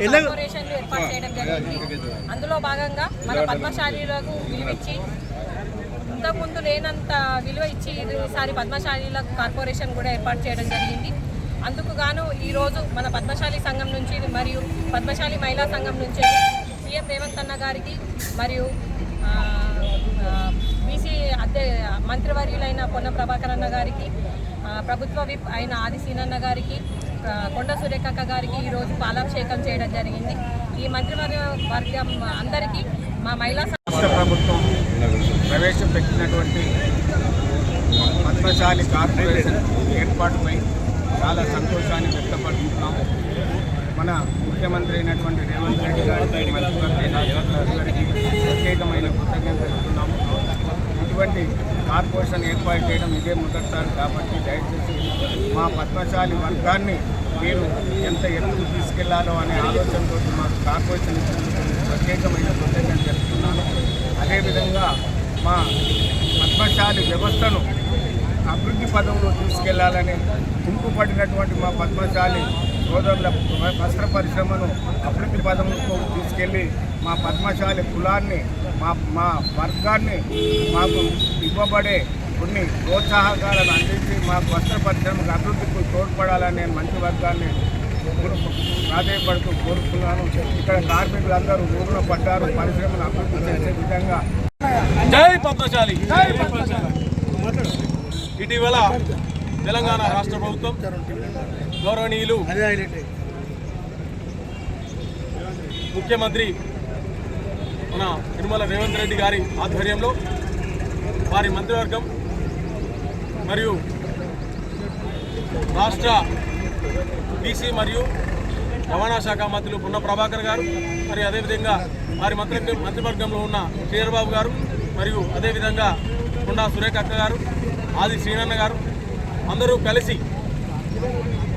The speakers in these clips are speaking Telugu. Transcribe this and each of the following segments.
కార్పొరేషన్లు ఏర్పాటు చేయడం జరిగింది అందులో భాగంగా మన పద్మశాలీలకు విలువిచ్చి ఇంతకుముందు లేనంత విలువ ఇచ్చి ఈసారి పద్మశాలీలకు కార్పొరేషన్ కూడా ఏర్పాటు చేయడం జరిగింది. అందుకు గాను ఈరోజు మన పద్మశాలి సంఘం నుంచి మరియు పద్మశాలి మహిళా సంఘం నుంచి సీఎం రేవంత్ అన్న గారికి మరియు బీసీ అధ్య మంత్రివర్యులైన పొన్న ప్రభాకర్ అన్న గారికి ప్రభుత్వ విప్ అయిన ఆది సీనన్న గారికి కొండ సురేఖక్క గారికి ఈరోజు పాలాభిషేకం చేయడం జరిగింది. ఈ మంత్రివర్గ వర్గం అందరికీ మా మహిళా రాష్ట్ర ప్రభుత్వం ప్రవేశపెట్టినటువంటి పద్మశాలి కార్పొరేషన్ ఏర్పాటుపై చాలా సంతోషాన్ని వ్యక్తపడుతున్నాం మన ముఖ్యమంత్రి అయినటువంటి రేవంత్ రెడ్డి గారికి మంత్రివర్గ గారికి ప్రత్యేకమైన కృతజ్ఞతలు తెలుపుతున్నాము. ఇటువంటి కార్పొరేషన్ ఏర్పాటు చేయడం ఇదే మొదటిసారి కాబట్టి దయచేసి మా పద్మశాలి వర్గాన్ని మీరు ఎంత ఎత్తుకు తీసుకెళ్ళాలో అనే ఆలోచనతో మాకు కార్పొరేషన్ ఇచ్చినందుకు ప్రత్యేకమైన కృతజ్ఞతలు తెలుపుతున్నాను అదేవిధంగా మా పద్మశాలి వ్యవస్థను అభివృద్ధి పదంలో తీసుకెళ్ళాలని కుంటుపడినటువంటి మా పద్మశాలి సోదరుల వస్త్ర పరిశ్రమను అభివృద్ధి పదంలో తీసుకెళ్ళి మా పద్మశాలి కులాన్ని మా మా వర్గాన్ని మాకు ఇవ్వబడే కొన్ని ప్రోత్సాహకాలను అందించి మాకు వస్త్ర పరిశ్రమకు అభివృద్ధికి తోడ్పడాలనే మంచి వర్గాన్ని ప్రాధాయపడుతూ కోరుతున్నాను. ఇక్కడ కార్మికులందరూ ఊరిలో పడ్డారు పరిశ్రమను అభివృద్ధి చేసే విధంగా. జై పద్మశాలి. ఇటీవల తెలంగాణ రాష్ట్ర ప్రభుత్వం గౌరవనీయులు ముఖ్యమంత్రి మన తిరుమల రేవంత్ రెడ్డి గారి ఆధ్వర్యంలో వారి మంత్రివర్గం మరియు రాష్ట్ర బీసీ మరియు రవాణా శాఖ మంత్రులు పున్న ప్రభాకర్ గారు మరియు అదేవిధంగా వారి మంత్రి మంత్రివర్గంలో ఉన్న శ్రీధర్బాబు గారు మరియు అదేవిధంగా కొండా సురేఖ అక్క గారు ఆది శ్రీనన్న గారు అందరూ కలిసి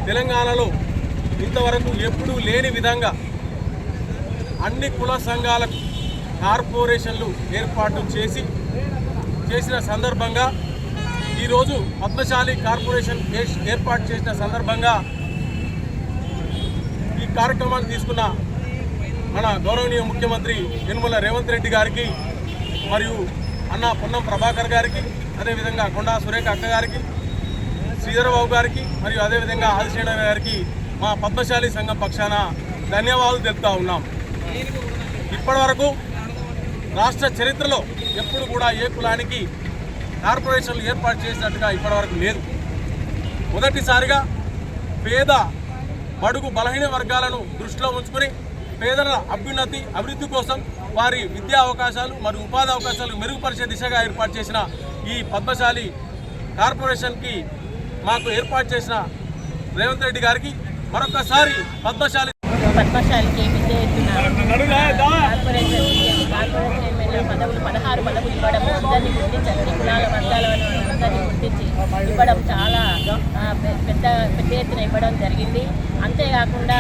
తెలంగాణలో ఇంతవరకు ఎప్పుడూ లేని విధంగా అన్ని కుల సంఘాలకు కార్పొరేషన్లు ఏర్పాటు చేసి చేసిన సందర్భంగా ఈరోజు పద్మశాలి కార్పొరేషన్ ఏర్పాటు ఏర్పాటు చేసిన సందర్భంగా ఈ కార్యక్రమాన్ని తీసుకున్న మన గౌరవనీయ ముఖ్యమంత్రి యనుమల రేవంత్ రెడ్డి గారికి మరియు అన్న పొన్నం ప్రభాకర్ గారికి అదేవిధంగా కొండా సురేఖ అక్క గారికి శ్రీధరబాబు గారికి మరియు అదేవిధంగా ఆదిశేణ గారికి మా పద్మశాలి సంఘం పక్షాన ధన్యవాదాలు తెలుపుతా ఉన్నాం. ఇప్పటి వరకు రాష్ట్ర చరిత్రలో ఎప్పుడు కూడా ఏ కులానికి కార్పొరేషన్లు ఏర్పాటు చేసినట్టుగా ఇప్పటివరకు లేదు. మొదటిసారిగా పేద బడుగు బలహీన వర్గాలను దృష్టిలో ఉంచుకుని పేదల అభ్యున్నతి అభివృద్ధి కోసం వారి విద్యా అవకాశాలు మరియు ఉపాధి అవకాశాలు మెరుగుపరిచే దిశగా ఏర్పాటు చేసిన ఈ పద్మశాలి కార్పొరేషన్కి మాకు ఏర్పాటు చేసిన రేవంత్ రెడ్డి గారికి మరొకసారి పద్మశాలి పద్మశాలికి ఎత్తున కార్పొరేషన్ కార్పొరేషన్ ఎమ్మెల్యే పదవులు పదహారు పదవులు ఇవ్వడం అందరినీ గుర్తించి అన్ని కులాల వర్గాల అందరినీ గుర్తించి ఇవ్వడం చాలా పెద్ద పెద్ద ఎత్తున ఇవ్వడం జరిగింది. అంతేకాకుండా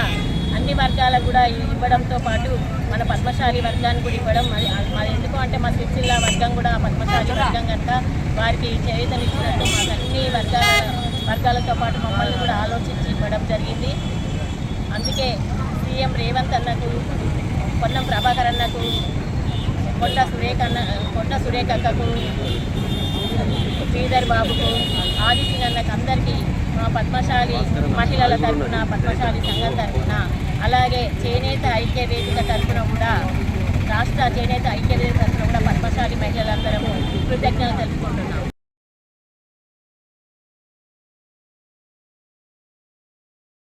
అన్ని వర్గాలకు కూడా ఇవ్వడంతో పాటు మన పద్మశాలి వర్గాన్ని కూడా ఇవ్వడం మరి మరి ఎందుకు అంటే మా సిరిసిల్ల వర్గం కూడా పద్మశాలి వర్గం కనుక వారికి చేతనిచ్చినట్టు మాకు అన్ని వర్గాల వర్గాలతో పాటు మమ్మల్ని కూడా ఆలోచించి ఇవ్వడం జరిగింది. అందుకే సీఎం రేవంత్ అన్నకు పొన్నం ప్రభాకర్ అన్నకు కొండ సురేఖ కొండ సురేఖ అక్కకు శ్రీధర్ బాబుకు ఆదిత్య అన్నకు అందరికీ మా పద్మశాలి మహిళల తరఫున పద్మశాలి సంఘం తరఫున అలాగే చేనేత ఐక్య వేదిక తరఫున కూడా రాష్ట్ర చేనేత ఐక్య వేదిక తరఫున కూడా పద్మశాలి మహిళలందరము కృతజ్ఞతలు తెలుపుకుంటున్నాం